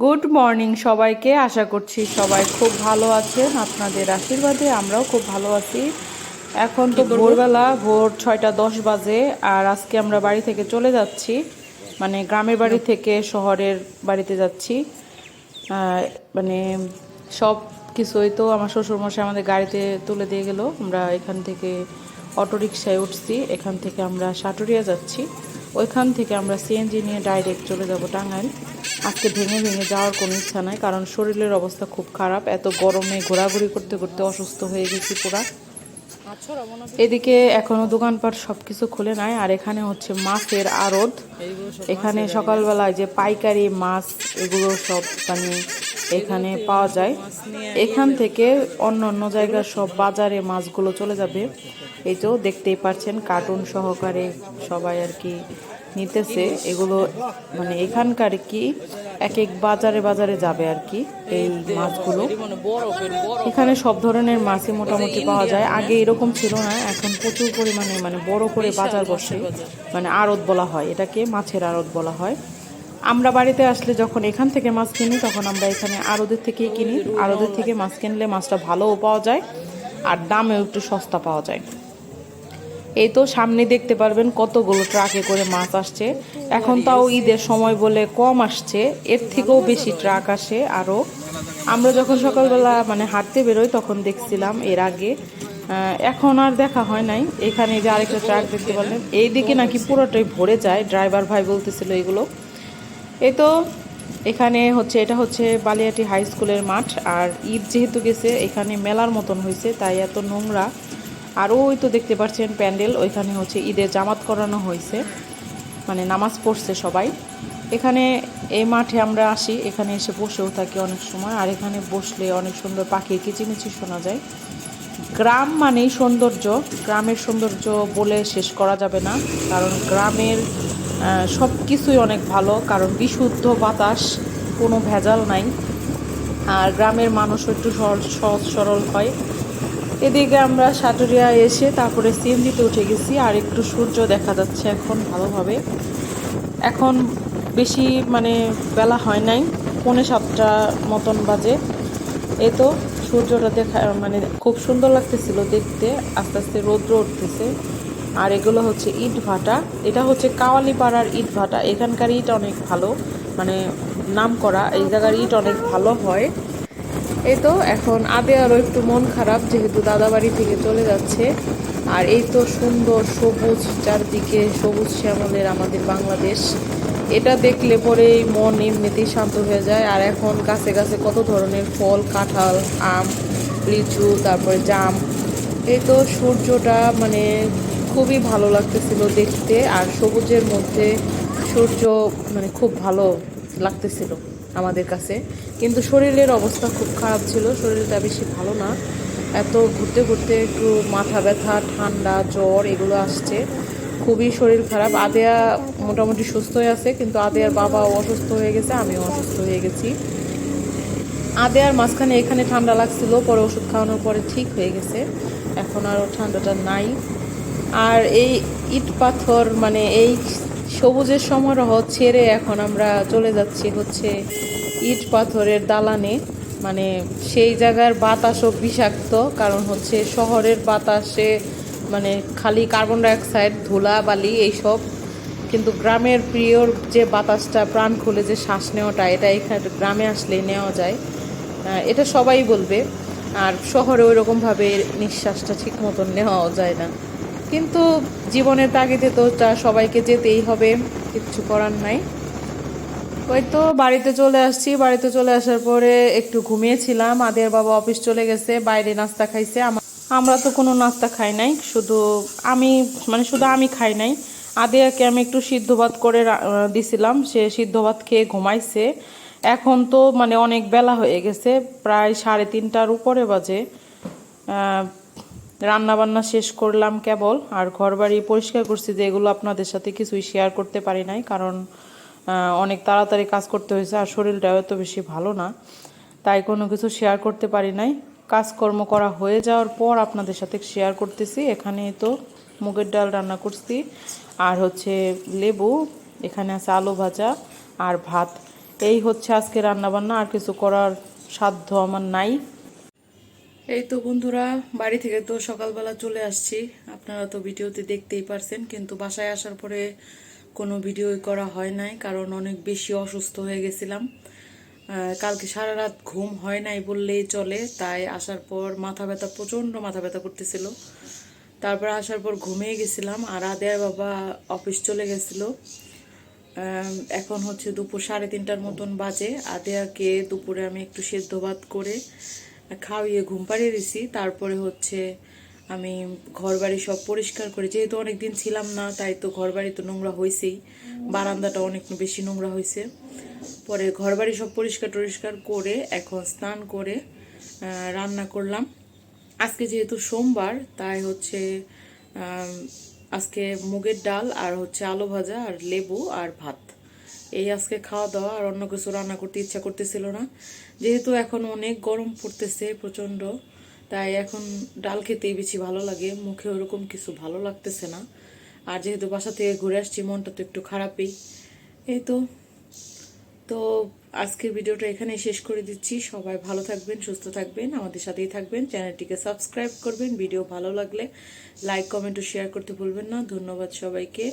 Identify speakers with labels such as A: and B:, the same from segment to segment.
A: Good morning সবাইকে। আশা করছি সবাই খুব ভালো আছেন। আপনাদের আশীর্বাদে আমরাও খুব ভালো আছি। এখন তো ভোরবেলা ভোর ছয়টা দশ বাজে আর আজকে আমরা বাড়ি থেকে চলে যাচ্ছি। মানে গ্রামের বাড়ি থেকে শহরের বাড়িতে যাচ্ছি। মানে সব কিছুই তো আমার শ্বশুরমশাই আমাদের গাড়িতে তুলে দিয়ে গেল। আমরা এখান থেকে অটোরিকশায় উঠছি। এখান থেকে আমরা সাটুরিয়া যাচ্ছি। ওইখান থেকে আমরা সিএনজি নিয়ে ডাইরেক্ট চলে যাব টাঙ্গাইল। আজকে ভেঙে ভেঙে যাওয়ার কোনো ইচ্ছা নাই, কারণ শরীরের অবস্থা খুব খারাপ। এত গরমে ঘোরাঘুরি করতে করতে অসুস্থ হয়ে গেছি পুরা। এদিকে এখনও দোকানপাট সবকিছু খুলে নাই, আর এখানে হচ্ছে মাছের আড়ত। এখানে সকালবেলায় যে পাইকারি মাছ, এগুলো সব মানে এখানে পাওয়া যায়। এখান থেকে অন্য অন্য জায়গার সব বাজারে মাছগুলো চলে যাবে। এই তো দেখতেই পাচ্ছেন কার্টুন সহকারে সবাই আর কি নিতেছে। এগুলো মানে এখানকার কি এক এক বাজারে বাজারে যাবে আর কি এই মাছগুলো। এখানে সব ধরনের মাছই মোটামুটি পাওয়া যায়। আগে এরকম ছিল না এখন প্রচুর পরিমাণে মানে বড় করে বাজার বসে মানে আড়ত বলা হয় এটাকে মাছের আড়ত বলা হয়। আমরা বাড়িতে আসলে যখন এখান থেকে মাছ কিনি তখন আমরা এখানে আড়দের থেকেই কিনি। আড়দের থেকে মাছ কিনলে মাছটা ভালোও পাওয়া যায় আর দামেও একটু সস্তা পাওয়া যায়। এই তো সামনে দেখতে পারবেন কতগুলো ট্রাকে করে মাছ আসছে। এখন তাও ঈদের সময় বলে কম আসছে, এর থেকেও বেশি ট্রাক আসে আরও। আমরা যখন সকালবেলা মানে হাঁটতে বেরোই তখন দেখছিলাম এর আগে। এখন আর দেখা হয় নাই। এখানে যে আরেকটা ট্রাক দেখতে পারলেন এইদিকে নাকি পুরোটাই ভরে যায়, ড্রাইভার ভাই বলতেছিল এগুলো। এই তো এখানে হচ্ছে, এটা হচ্ছে বালিয়াটি হাই স্কুলের মাঠ, আর ঈদ যেহেতু গেছে, এখানে মেলার মতন হয়েছে, তাই এত নোংরা। আর ওই তো দেখতে পাচ্ছেন প্যান্ডেল, ওইখানে হচ্ছে ঈদের জামাত করানো হয়েছে। মানে নামাজ পড়ছে সবাই। এখানে এই মাঠে আমরা আসি, এখানে এসে বসেও থাকি অনেক সময়। আর এখানে বসলে অনেক সুন্দর পাখির কিচিমিচি শোনা যায়। গ্রাম মানেই সৌন্দর্য। গ্রামের সৌন্দর্য বলে শেষ করা যাবে না। কারণ গ্রামের সব কিছুই অনেক ভালো। কারণ বিশুদ্ধ বাতাস, কোনো ভেজাল নাই। আর গ্রামের মানুষও একটু সহজ সহজ, সরল হয়। এদিকে আমরা সাটুরিয়া এসে তারপরে সিএনজিতে উঠে গেছি, আর একটু সূর্য দেখা যাচ্ছে এখন ভালোভাবে। এখন বেশি মানে বেলা হয় নাই, পৌনে সাতটা মতন বাজে। এ তো সূর্যটা দেখা মানে খুব সুন্দর লাগতেছিল দেখতে, আস্তে আস্তে রৌদ্র উঠতেছে। আর এগুলো হচ্ছে ইট ভাটা, এটা হচ্ছে কাওয়ালিপাড়ার ইট ভাটা। এখানকার ইট অনেক ভালো মানে নাম করা এই জায়গার ইট অনেক ভালো হয়। এই তো, এখন আদে আরও একটু মন খারাপ, যেহেতু দাদাবাড়ি থেকে চলে যাচ্ছে। আর এই তো সুন্দর সবুজ চারদিকে, সবুজ শ্যামলের আমাদের বাংলাদেশ। এটা দেখলে পরেই মন এমনিতেই শান্ত হয়ে যায়। আর এখন গাছে গাছে কত ধরনের ফল, কাঁঠাল, আম, লিচু, তারপরে জাম। এই তো সূর্যটা মানে খুবই ভালো লাগতেছিল দেখতে, আর সবুজের মধ্যে সূর্য মানে খুব ভালো লাগতেছিল। আমাদের কাছে। কিন্তু শরীরের অবস্থা খুব খারাপ ছিল। শরীরটা বেশি ভালো না। এত ঘুরতে ঘুরতে একটু মাথা ব্যথা, ঠান্ডা, জ্বর এগুলো আসছে। খুবই শরীর খারাপ। আদেয়া মোটামুটি সুস্থ হয়ে আছে, কিন্তু আদেয়ার বাবাও অসুস্থ হয়ে গেছে, আমিও অসুস্থ হয়ে গেছি। আদেয়ার মাঝখানে এখানে ঠান্ডা লাগছিল, পরে ওষুধ খাওয়ানোর পরে ঠিক হয়ে গেছে। এখন আর ঠান্ডাটা নাই। আর এই ইট পাথর মানে এই সবুজের সমারোহ ছেড়ে এখন আমরা চলে যাচ্ছি হচ্ছে ইট পাথরের দালানে। মানে সেই জায়গার বাতাসও বিষাক্ত, কারণ হচ্ছে শহরের বাতাসে মানে খালি কার্বন ডাইঅক্সাইড, ধুলা, বালি এইসব। কিন্তু গ্রামের প্রিয়র যে বাতাসটা, প্রাণ খুলে যে শ্বাস নেওয়াটা, এটা এখানে গ্রামে আসলে নেওয়া যায়। এটা সবাই বলবে। আর শহরে ওই রকমভাবে নিঃশ্বাসটা ঠিক মতন নেওয়াও যায় না। কিন্তু জীবনের তাগিদে তো সবাইকে যেতেই হবে, কিচ্ছু করার নাই। ওই তো বাড়িতে চলে আসছি, বাড়িতে চলে আসার পরে একটু ঘুমিয়েছিলাম, আদের বাবা অফিস চলে গেছে, বাইরে নাস্তা খাইছে আমরা তো কোনো নাস্তা খাই নাই, শুধু আমি মানে শুধু আমি খাই নাই। আদিয়াকে আমি একটু সিদ্ধ ভাত করে দিছিলাম, সে সিদ্ধ ভাত খেয়ে ঘুমাইছে। এখন তো মানে অনেক বেলা হয়ে গেছে, প্রায় সাড়ে তিনটার উপরে বাজে। আহ, রান্না বান্না শেষ করলাম কেবল আর ঘর বাড়ি পরিষ্কার করছি যে এগুলো আপনাদের সাথে কিছুই শেয়ার করতে পারি নাই কারণ অনেক তাড়াতাড়ি কাজ করতে হয়েছে আর শরীরটাও এত বেশি ভালো না তাই কোনো কিছু শেয়ার করতে পারি নাই। কাজকর্ম করা হয়ে যাওয়ার পর আপনাদের সাথে শেয়ার করতেছি এখানে তো মুগের ডাল রান্না করছি আর হচ্ছে লেবু এখানে আছে আলু ভাজা আর ভাত। এই হচ্ছে আজকে রান্নাবান্না আর কিছু করার সাধ্য আমার নাই। এই তো বন্ধুরা, বাড়ি থেকে তো সকালবেলা চলে আসছি। আপনারা তো ভিডিওতে দেখতেই পারছেন, কিন্তু বাসায় আসার পরে কোনো ভিডিও করা হয় নাই, কারণ অনেক বেশি অসুস্থ হয়ে গেছিলাম। কালকে সারা রাত ঘুম হয় নাই বললেই চলে, তাই আসার পর মাথা ব্যথা, প্রচণ্ড মাথা ব্যথা করতেছিল। তারপর আসার পর ঘুমিয়ে গেছিলাম, আর আদেয়ার বাবা অফিস চলে গেছিল। এখন হচ্ছে দুপুর সাড়ে তিনটার মতন বাজে। আদেয়াকে দুপুরে আমি একটু সেদ্ধ ভাত করে খাওয়িয়ে ঘুম পাড়িয়ে দিছি। তারপরে হচ্ছে আমি ঘর বাড়ি সব পরিষ্কার করে। যেহেতু অনেক দিন ছিলাম না, তাই তো ঘর বাড়ি তো নোংরা হয়েছেই বারান্দাটা অনেক বেশি নোংরা হয়েছে পরে ঘর বাড়ি সব পরিষ্কার টরিষ্কার করে এখন স্নান করে রান্না করলাম। আজকে যেহেতু সোমবার, তাই হচ্ছে আজকে মুগের ডাল আর হচ্ছে আলু ভাজা আর লেবু আর ভাত। এই আজকে খাওয়া দাওয়া আর অন্য কিছু রান্না করতে ইচ্ছা করতেছিল না। যেহেতু এখন অনেক গরম পড়তেছে প্রচণ্ড, তাই এখন ডাল খেতেই বেশি ভালো লাগে। মুখে ওরকম কিছু ভালো লাগতেছে না। আর যেহেতু বাসা থেকে ঘুরে আসছি, মনটা তো একটু খারাপই। এই তো তো আজকের ভিডিওটা এখানেই শেষ করে দিচ্ছি। সবাই ভালো থাকবেন, সুস্থ থাকবেন, আমাদের সাথেই থাকবেন। চ্যানেলটিকে সাবস্ক্রাইব করবেন, ভিডিও ভালো লাগলে লাইক, কমেন্ট ও শেয়ার করতে ভুলবেন না। ধন্যবাদ সবাইকে।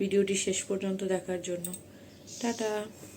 A: ভিডিওটি শেষ পর্যন্ত দেখার জন্য। That.